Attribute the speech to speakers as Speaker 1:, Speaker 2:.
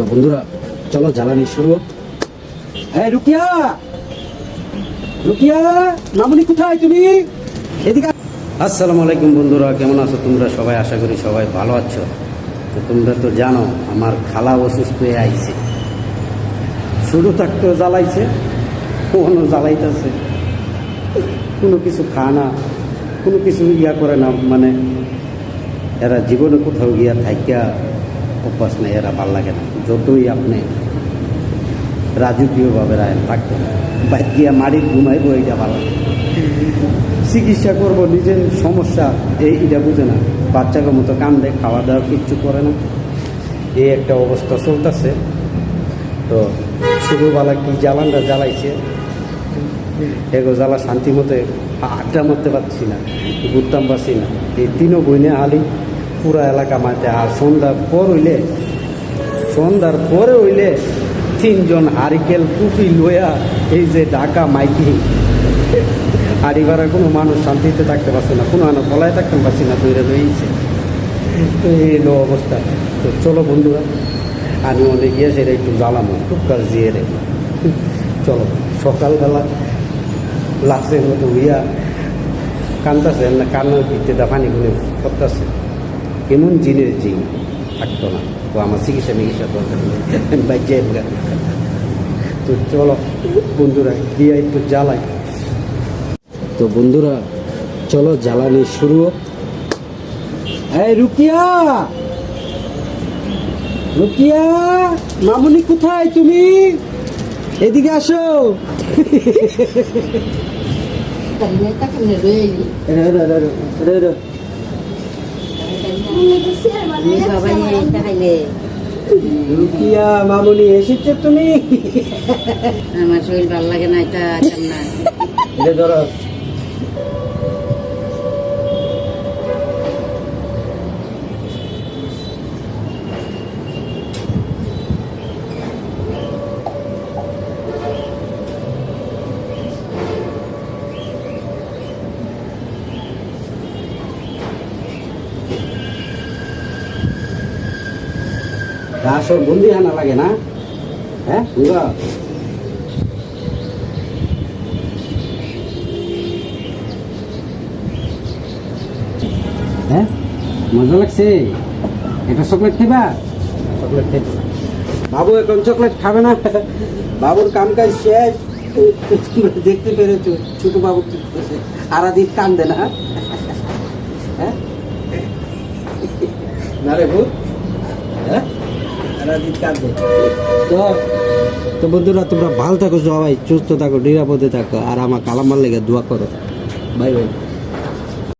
Speaker 1: তো বন্ধুরা, চলো জ্বালানি শুরু। হ্যাঁ রুকিয়া! রুকিয়া, মামুনি কোথায় তুমি? এদিকে আসসালামু আলাইকুম বন্ধুরা, কেমন আছো তোমরা? সবাই আশা করি সবাই ভালো আছো। তো তোমরা তো জানো, আমার খালা অসুস্থ হয়ে আইছে। শুরু থাকতেও জ্বালাইছে কখনো জ্বালাইতেছে। কোনো কিছু খায় না কোনো কিছু ইয়া করে না মানে এরা জীবনে কোথাও গিয়া থাইকা অভ্যাস নেই, এরা ভালো লাগে না। যতই আপনি রাজকীয়ভাবে রায় থাকতো বাইর গিয়া মাড়ির ঘুমাইবো, এইটা ভালো। চিকিৎসা করব, নিজের সমস্যা, এই এটা বুঝে না। বাচ্চাকে মতো কান্দে, খাওয়া দাওয়া কিচ্ছু করে না। এই একটা অবস্থা চলতেছে। তো ছোটোবেলা কি জ্বালানটা জ্বালাইছে? এগো জ্বালা শান্তি মতো আড্ডা মারতে পারছি না, ঘুরতাম পারছি না। এই তিনও বইনে আলি। পুরা এলাকা মাঝে আর সন্ধ্যার পর হইলে, সন্ধ্যার পরে হইলে তিনজন হারিকেল কুপি লইয়া এই যে ঢাকা মাইকি। ভাড়া কোনো মানুষ শান্তিতে থাকতে পারছে না, কোনো আনো পলায় থাকতে পারছি না তৈরি রয়েছে তো এই হলো অবস্থা। তো চলো বন্ধুরা, আমি অনেক গিয়ে সেটা একটু জ্বালামো কাজ দিয়ে রে। চলো, সকালবেলা লাশের মতো হইয়া কান্দাছে না কান্নার ভিত্তিতে পানি করে করতেছে কেমন জিনের জিন? থাকতো না। তো আমার চিকিৎসা মিকিৎসা দরকার তো চলো বন্ধুরা গিয়ে একটু জ্বালাই। তো বন্ধুরা চলো জ্বালানি শুরু এই রুকিয়া! রুকিয়া মামুনি কোথায় তুমি? এদিকে আসো। রে, রে, রে, রে, রুকিয়া মামুনি এসেছ তুমি?
Speaker 2: আমার শরীর ভালো লাগে না এটা কান্না
Speaker 1: এটা ধরো। আসো বন্দি আনা লাগে না? হ্যাঁ বুঝা? হ্যাঁ মজা লাগছে? এটা চকলেট খাইবা? চকলেট খাইবা বাবু এখন চকলেট খাবে না? বাবুর কাম কাজ শেষ। দেখতে পেরেছ ছোট বাবু আরাদিন কান্দে না। হ্যাঁ? হ্যাঁ? তো বন্ধুরা, তোমরা ভালো থাকো সবাই, সুস্থ থাকো, নিরাপদে থাকো, আর আমার কালামার লেগে দোয়া করো। Bye bye.